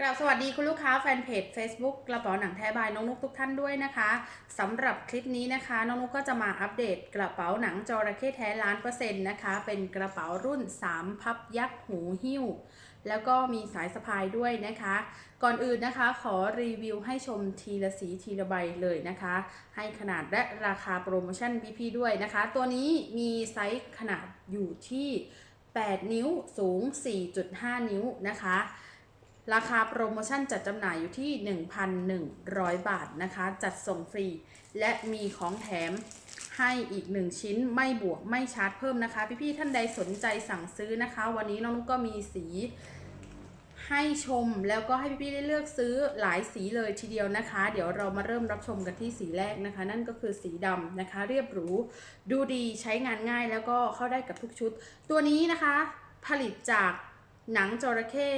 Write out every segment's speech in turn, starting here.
กราบสวัสดีคุณลูกค้าแฟนเพจ Facebook กระเป๋าหนังแท้บายน้องนุกทุกท่านด้วยนะคะสำหรับคลิปนี้นะคะ น้องนุกก็จะมาอัปเดตกระเป๋าหนังจระเข้แท้ล้านเปอร์เซ็นต์นะคะ เป็นกระเป๋ารุ่น 3 พับยักษ์หูหิ้ว แล้วก็มีสายสะพายด้วยนะคะ ก่อนอื่นนะคะขอรีวิวให้ชมทีละสีทีละใบเลยนะคะ ให้ขนาดและราคาโปรโมชั่นพี่ๆด้วยนะคะ ตัวนี้มีไซส์ขนาดอยู่ที่ 8 นิ้วสูง 4.5 นิ้วนะคะ ราคาโปรโมชั่นจัดจำหน่ายอยู่ที่ 1,100 บาทนะคะ จัดส่งฟรี และมีของแถมให้อีก 1 ชิ้นไม่บวกไม่ชาร์จเพิ่มนะคะ พี่ๆท่านใดสนใจสั่งซื้อนะคะ วันนี้น้องนุกก็มีสีให้ชมแล้วก็ให้พี่ๆได้เลือกซื้อหลายสีเลยทีเดียวนะคะ เดี๋ยวเรามาเริ่มรับชมกันที่สีแรกนะคะ นั่นก็คือสีดำนะคะ เรียบหรูดูดีใช้งานง่ายแล้วก็เข้าได้กับทุกชุด ตัวนี้นะคะ ผลิตจาก หนังจระเข้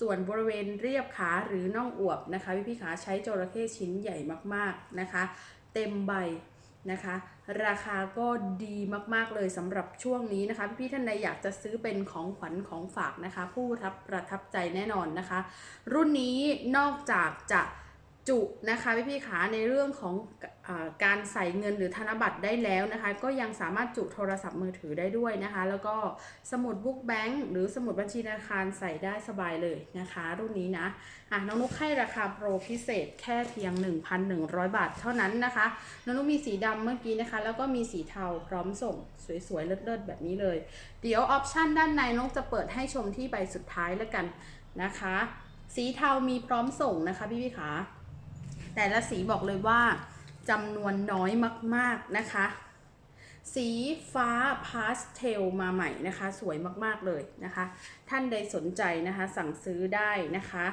ส่วนบริเวณเรียบขาหรือน่องอวบนะคะพี่พี่ขาใช้จระเข้ชิ้นใหญ่มากๆนะคะ เต็มใบนะคะ ราคาก็ดีมากๆเลยสำหรับช่วงนี้นะคะ พี่พี่ท่านใดอยากจะซื้อเป็นของขวัญของฝากนะคะ ผู้รับประทับใจแน่นอนนะคะ รุ่นนี้นอกจากจะ จุนะคะพี่พี่ๆขาในเรื่องของอการใส่เงินหรือธนบัตรได้แล้วนะคะ ก็ยังสามารถจุโทรศัพท์มือถือได้ด้วยนะคะ แล้วก็สมุดบุ๊กแบงค์หรือสมุดบัญชีธนาคารใส่ได้สบายเลยนะคะ รุ่นนี้นะอะน้องนุกให้ราคาโปรพิเศษแค่เพียง 1,100 บาทเท่านั้นนะคะน้องนุกมีสีดำเมื่อกี้นะคะ แล้วก็มีสีเทาพร้อมส่งสวยๆเลิศๆแบบนี้เลย เดี๋ยวออปชันด้านในนกจะเปิดให้ชมที่ใบสุดท้ายแล้วกันนะคะ สีเทามีพร้อมส่งนะคะพี่พี่ขา แต่ละสีบอกเลยว่าจำนวนน้อยมาก ๆนะคะ สีฟ้าพาสเทลมาใหม่นะคะ สวยมากๆเลยนะคะ ท่านใดสนใจนะคะ สั่งซื้อได้นะคะ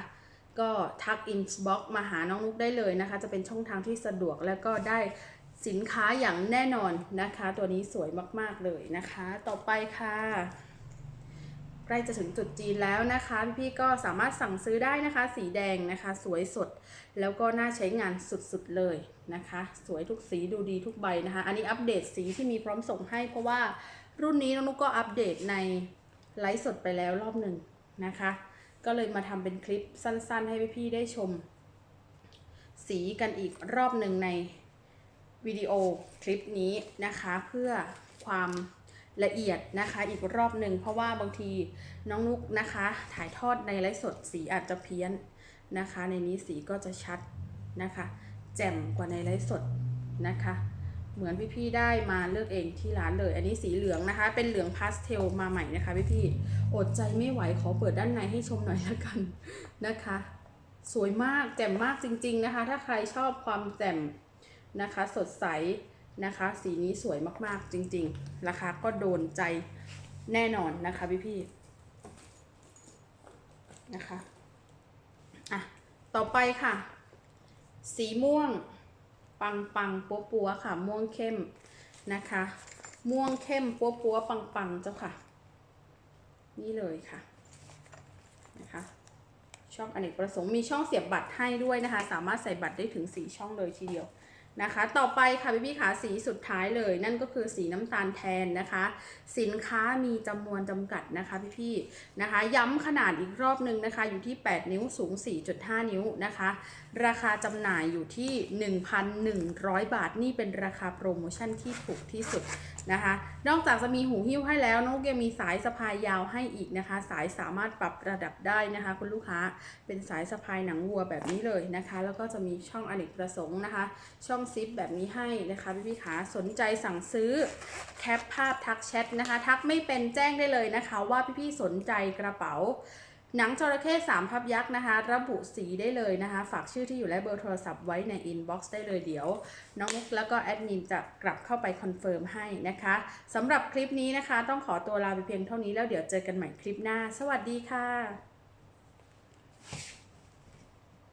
ก็ทักอินบ็อกมาหาน้องนุกได้เลยนะคะ จะเป็นช่องทางที่สะดวกแล้วก็ได้สินค้าอย่างแน่นอนนะคะ ตัวนี้สวยมากๆเลยนะคะ ต่อไปค่ะ ใกล้จะถึงจุดจีนแล้วนะคะ พี่ๆก็สามารถสั่งซื้อได้นะคะ สีแดงนะคะ สวยสด แล้วก็น่าใช้งานสุดๆเลยนะคะ สวยทุกสีดูดีทุกใบนะคะ อันนี้อัปเดตสีที่มีพร้อมส่งให้ เพราะว่ารุ่นนี้น้องนุกก็อัปเดตในไลฟ์สดไปแล้วรอบหนึ่งนะคะ ก็เลยมาทำเป็นคลิปสั้นๆ ให้พี่ๆได้ชม สีกันอีกรอบหนึ่งในวิดีโอคลิปนี้นะคะเพื่อความ ละเอียดนะคะ อีกรอบหนึ่งเพราะว่าบางทีน้องนุกนะคะ ถ่ายทอดในไลฟ์สดสีอาจจะเพี้ยนนะคะ ในนี้สีก็จะชัดนะคะ แจ่มกว่าในไลฟ์สดนะคะ เหมือนพี่ๆได้มาเลือกเองที่ร้านเลย อันนี้สีเหลืองนะคะ เป็นเหลืองพาสเทลมาใหม่นะคะพี่ๆอดใจไม่ไหวขอเปิดด้านในให้ชมหน่อยละกันนะคะ สวยมากแจ่มมากจริง ๆนะคะ ถ้าใครชอบความแจ่มนะคะ สดใส นะคะ สีนี้สวยมากๆจริงๆ ราคาก็โดนใจแน่นอนนะคะพี่ๆนะคะอะต่อไปค่ะ สีม่วงปังปังปัวปัวค่ะ ม่วงเข้มนะคะ ม่วงเข้มปัวปัวปังปังเจ้าค่ะ นี่เลยค่ะนะคะช่องอเนกประสงค์มีช่องเสียบบัตรให้ด้วยนะคะ สามารถใส่บัตรได้ถึง 4 ช่องเลยทีเดียว นะคะ ต่อไปค่ะพี่พี่ขาสีสุดท้ายเลย นั่นก็คือสีน้ำตาลแทนนะคะ สินค้ามีจำนวนจำกัดนะคะพี่พี่ๆนะคะ ย้ำขนาดอีกรอบหนึ่งนะคะ อยู่ที่ 8 นิ้วสูง 4.5 นิ้วนะคะ ราคาจำหน่ายอยู่ที่ 1,100 บาท นี่เป็นราคาโปรโมชั่นที่ถูกที่สุดนะคะ นอกจากจะมีหูหิ้วให้แล้วน้องยังมีสายสะพายยาวให้อีกนะคะ สายสามารถปรับระดับได้นะคะ คุณลูกค้าเป็นสายสะพายหนังวัวแบบนี้เลยนะคะ แล้วก็จะมีช่องอเนกประสงค์นะคะ ช่องซิปแบบนี้ให้นะคะพี่พี่ๆขาสนใจสั่งซื้อแคปภาพทักแชทนะคะ ทักไม่เป็นแจ้งได้เลยนะคะ ว่าพี่พี่ๆสนใจกระเป๋า หนังจระเข้สามพับยักษ์นะคะ ระบุสีได้เลยนะคะ ฝากชื่อที่อยู่และเบอร์โทรศัพท์ไว้ในอินบ็อกซ์ได้เลยเดี๋ยว น้องมุกแล้วก็แอดมินจะกลับเข้าไปคอนเฟิร์มให้นะคะสำหรับคลิปนี้นะคะ ต้องขอตัวลาไปเพียงเท่านี้แล้วเดี๋ยวเจอกันใหม่คลิปหน้า สวัสดีค่ะ